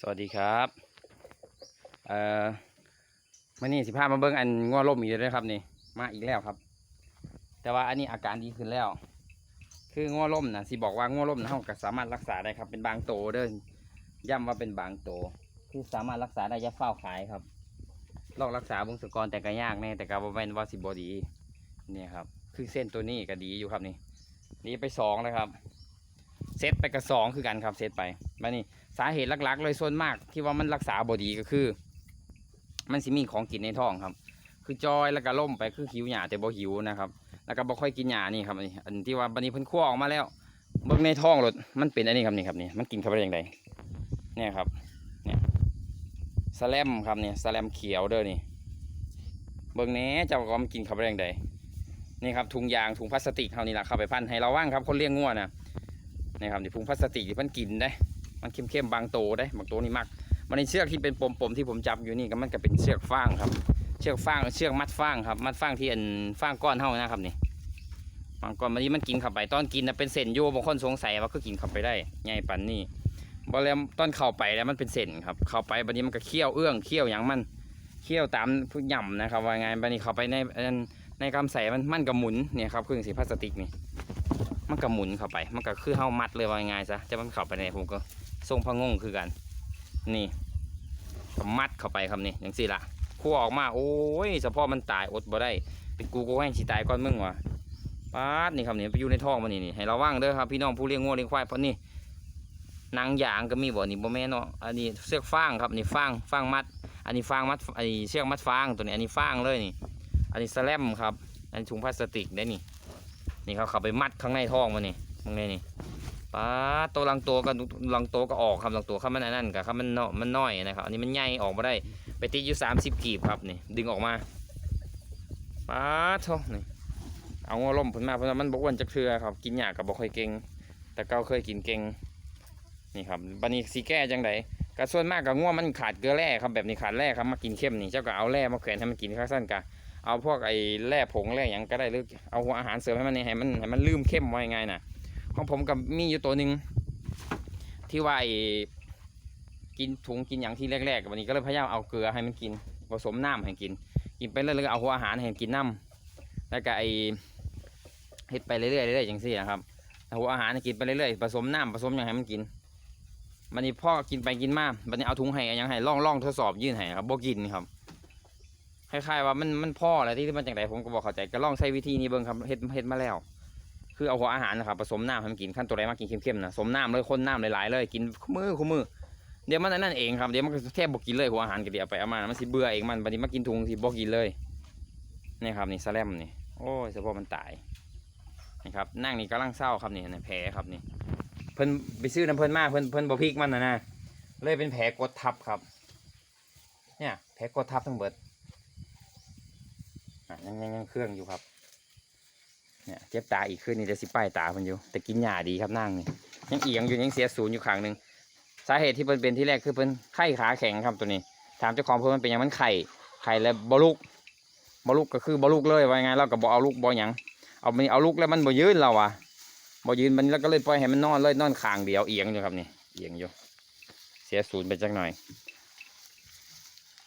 สวัสดีครับเอ่อมานี่สิพามาเบิ้งอันงัวล่มอีกแล้วครับนี่มาอีกแล้วครับ แต่ว่าอันนี้อาการดีขึ้นแล้ว คืองัวล่มนะสิบอกว่างัวล่มนะเราก็สามารถรักษาได้ครับ เป็นบางโตเด้อย้ำว่าเป็นบางโต คือสามารถรักษาได้อยาเฝ้าขายครับลองรักษาเบุงสกรแต่ก็ยากแน่แต่ก็บ่แม่นว่าสิบ่ดีเนี่ยครับคือเส้นตัวนี้ก็ดีอยู่ครับนี่ดีไปสองแล้วครับ เซตไปกับสองคือกันครับเซตไปมานี่สาเหตุหลักๆ เลยส่วนมากที่ว่ามันรักษาบอดีก็คือ มันสิมีของกินในท้องครับ คือจอยแล้วก็ล่มไปคือหิวหยาแต่บ่หิวนะครับ แล้วก็บ่ค่อยกินหยานี่ครับอันนี้อันที่ว่าบันนี้เพิ่นคั่วออกมาแล้วเบิ่งในท้องรถมันเป็นอันนี้ครับนี่ครับนี่มันกินเข้าไปได้ยังไงเนี่ยครับเนี่ยสแลมครับเนี่ยสแลมเขียวเด้อนี่เบิ่งแหนี้เจ้าก็มันกินเข้าไปได้ยังไงนี่ครับถุงยางถุงพลาสติกเท่านี้แหละเข้าไปพันให้เราว่างครับคนเลี้ยงงัวนะ นี่ครับนี่ถุงพลาสติกที่เพิ่นกินได้ มันเข้มๆบางโตได้บางโตนี่มัก มันในเชือกที่เป็นปมๆที่ผมจับอยู่นี่ก็มันก็เป็นเชือกฟางครับ เชือกฟางเชือกมัดฟางครับ มัดฟางที่อันฟางก้อนเท่านะครับนี่บางก้อนมันนี้มันกินเข้าไปตอนกินนะเป็นเส้นอยู่บางคนสงสัยว่าก็กินเข้าไปได้ไงปันนี่บอแล้วตอนเข้าไปแล้วมันเป็นเส้นครับ เข้าไปบันนี้มันก็เคี่ยวเอื้องเคี่ยวอย่างมันเคี่ยวตามผู้ย่ำนะครับ ว่าไงบันนี้เข้าไปในในกำใส่มันมันก็หมุนเนี่ยครับเครื่องสีพลาสติกนี่ มันก็หมุนเข้าไป มันก็คือเฮามัดเลยว่าไงซะจะมันเข้าไปในผมก็ทรงพะงงคือกัน นี่ก็มัดเข้าไปครับนี่อย่างสี่ละคั่วออกมา โอ้ยเฉพาะมันตายอดบ่ได้ เป็นกูก็แห้งสิตายก่อนมึงวะป๊าดนี่ครับนี่ไปอยู่ในท้องมันนี่นี่ให้ระวังเด้อครับพี่น้องผู้เลี้ยงงัวเลี้ยงควายเพราะนี่นางยางก็มีบ่นี่บ่แม่นเนาะอันนี้เสื้อฟางครับนี่ฟางฟางมัด อันนี้ฟางมัดอันนี้เชือกมัดฟางตัวนี้อันนี้ฟางเลยนี่ อันนี้สแลมครับ อันนี้ถุงพลาสติกได้นี่ นี่เขาเข้าไปมัดข้างในท้องมันนี่ตรงนี้นี่ป้าตัวลังตัวก็ลังตัวก็ออกครับลังตัวครับมันนนั่นกับครับมันเนาะมันน้อยนะครับอันนี้มันใหญ่ออกมาได้ไปติดอยู่สามสิบกีบครับนี่ดึงออกมาป้าดโทนี่เอางอล่มผลมาเพราะว่ามันบกวนจะเครือครับ กินหยากกับบ่ค่อยเก่งแต่เก้าเคยกินเก่งนี่ครับบันนี้สีแก้จังไดก็ส่วนมากกับง่วมันขาดเกลือแร่ครับแบบนี้ขาดแร่ครับมากินเข้มนี่เจ้าก็เอาแร่มาแขวนให้มันกินข้าวสั้นกะ เอาพวกไอ้แร่ผงแร่หยังก็ได้หรือเอาอาหารเสริมให้มันนี่ให้มันให้มันลืมเข้มไว้ง่ายๆนะของผมกับมีอยู่ตัวหนึ่งที่ว่าไอ้กินถุงกินอย่างที่แรกๆวันนี้ก็เลยพยายามเอาเกลือให้มันกินผสมน้ำให้กิน กินไปเรื่อยๆเอาหัวอาหารให้มันกินน้ำแล้วก็ไอ้เฮ็ดไปเรื่อยๆเรื่อยๆอย่างซี่นะครับเอาหัวอาหารให้กินไปเรื่อยๆผสมน้ำผสมอย่างให้มันกินวันนี้พ่อกินไปกินมาวันนี้เอาถุงให้อาหยังให้ล่องล่องทดสอบยื่นให้ครับบ่กินครับ คล้ายๆว่ามันมันพ่ออะไรที่มันจังไดผมก็บอกเข้าใจก็ลองใช้วิธีนี้เบิ่งครับเฮ็ดเฮ็ดมาแล้ว คือเอาหัวอาหารนะครับผสมน้ำให้มันกินขั้นตัวไหนมากินเข้มๆนะสมน้ำเลยคนน้ำหลายๆเลยกินมือคู่มือเดี๋ยวมันนั่นเองครับเดี๋ยวมันแทบบอกกินเลยหัวอาหารก็เดี๋ยวไปเอามามันสิเบื่อเองมันบัดนี้มากินถุงสิบอกกินเลยนี่ครับนี่สแลมนี่โอ้ยเฉพาะมันตายนี่ครับนั่งนี่กำลังเศร้าครับนี่แผลครับนี่เพิ่นไปซื้อน้ำเพิ่นมาเพิ่นเพิ่นบ่พริกมันนะนะเลยเป็นแผลกดทับครับ เนี่ยแผลกดทับทั้งเบิด ยังยังยังเครื่องอยู่ครับ เนี่ยเจ็บตาอีกขึ้นนี่จะสิป้ายตาเพิ่นอยู่ แต่กินหญ้าดีครับนั่งนี่ยังเอียงอยู่ยังเสียศูนย์อยู่ข้างหนึ่งสาเหตุที่เพิ่นเป็นที่แรกคือเพิ่นไข้ขาแข็งครับตัวนี้ ถามเจ้าของเพิ่นมันเป็นยังมันไข่ไข่แล้วบ่ลุกบ่ลุกก็คือบ่ลุกเลยว่าไงเราก็บ่เอาลุกบ่หยังเอามันเอาลุกแล้วมันบ่ยืนเราอะบ่ยืนมันแล้วก็เลยปล่อยให้มันนอนเลยนอนขางเดียวเอียงอยู่ครับนี่เอียงอยู่ เสียศูนย์ไปจักหน่อย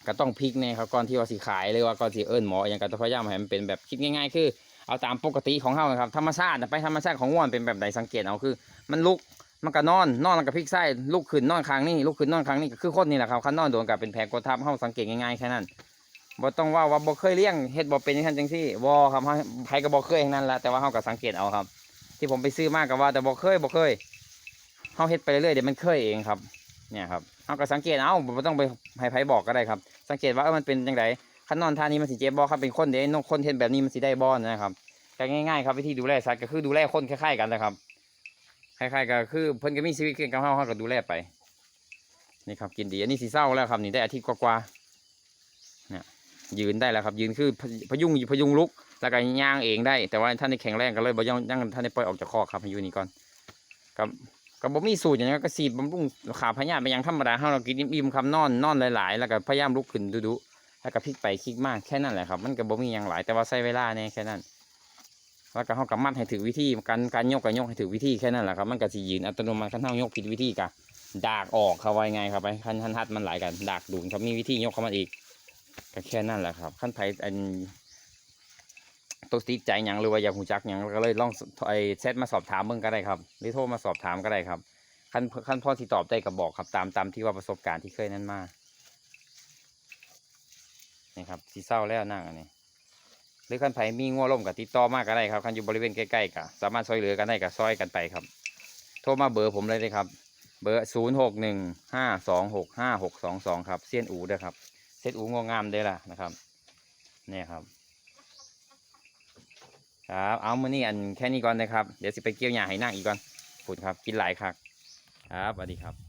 ก็ต้องพลิกแน่ครับก่อนที่ว่าสิขายเลยว่าก่อนสิเอิ้นหมออย่างก็ต้องพยายามให้มันเป็นแบบคิดง่ายๆ คือ เอาตามปกติของเขานะครับธรรมชาติไปธรรมชาติของง่วนเป็นแบบใดสังเกตเอาคือ มันลุกมันก็นอนนอนแล้วก็พลิกไส้ลุกขึ้นนอนครั้งนี้ลุกขึ้นนอนครั้งนี้ก็คือคนนี่แหละครับคันนอนโดนกับเป็นแผลกดทับเขาสังเกตง่ายๆแค่นั้นบ่ต้องว่าว่าบ่เคยเลี้ยงเฮ็ดบ่เป็นอย่างนั้นจังซี่บ่ครับเฮาไผก็บ่เคยอย่างนั้นแหละแต่ว่าเฮาก็สังเกตเอาครับ ที่ผมไปซื้อมากก็ว่าแต่บ่เคยบ่เคยเฮาเฮ็ดไปเรื่อยเดี๋ยวมันเคยเองครับ เนี่ยครับเฮาก็สังเกตเอาบ่ต้องไปให้ไผบอกก็ได้ครับ สังเกตว่าเออมันเป็นจังไดคันนอนท่านี้มันสิเจ็บบ่ครับเป็นคนเด้นกคนเฮ็ดแบบนี้มันสิได้บ่นะครับก็ง่ายๆครับวิธีดูแลสัตว์ก็คือดูแลคนคล้ายๆกันนะครับคล้ายๆก็คือเพิ่นก็มีชีวิตคือกับเฮาเฮาก็ดูแลไปนี่ครับกินดีอันนี้สีเศร้าแล้วครับนี่ได้อาทิตย์กว่าๆเนี่ยยืนได้แล้วครับ ยืนคือพยุงพยุงลุกแล้วก็ย่างเองได้ แต่ว่าท่านในแข็งแรงก็เลยบ่ยังยังท่านในปล่อยออกจากคอครับให้อยู่นี่ก่อนกับ ก็บ่มีสูตรอย่างนี้ก็สีบำรุงขาพยาไปย่างธรรมดาเฮาเรากินอิ่มๆคำนอนนอนหลายๆ แล้วก็พยายามลุกขึ้นดุๆแล้วก็พลิกไปคลิกมาแค่นั้นแหละครับ มันก็บ่มีอย่างหลายแต่ว่าใช้เวลาเนี่ยแค่นั้นแล้วก็เฮากับมัดให้ถือวิธีการการยกกับยกให้ถือวิธีแค่นั้นแหละครับมันก็สิยืนอัตโนมัติคันเฮายกผิดวิธีกะดากออกเขาไว้ไงครับไปขั้นขั้นทัดมันหลายกันดากดูนครับมีวิธียกเข้ามาอีกก็แค่นั้นแหละครับขั้นไผอัน ตัวติดใจยังหรือว่าอยากหูจักยังก็เลยลองไอเซตมาสอบถามเบิ่งก็ได้ครับหรือโทรมาสอบถามก็ได้ครับขั้นขั้นพ่อที่ตอบได้ก็บอกครับตามตามที่ว่าประสบการณ์ที่เคยนั้นมานี่ครับสีเศร้าแล้วนั่งอันนี้หรือคันไผมีงัวล่มกับติดต่อมากก็ได้ครับคันอยู่บริเวณใกล้ๆก็สามารถซอยเหลือกันได้กับซอยกันไปครับ โทรมาเบอร์ผมเลยเลยครับ เบอร์ศูนย์หกหนึ่งห้าสองหกห้าหกสองสองครับเซียนอูด้อครับเซียนอูงวงามเด้ล่ะนะครับ เนี่ยครับ ครับเอามือนี่อันแค่นี้ก่อนนะครับ เดี๋ยวสิไปเกี่ยวหญ้าให้นั่งอีกก่อนขอบคุณครับ กินหลายครับ ครับสวัสดีครับ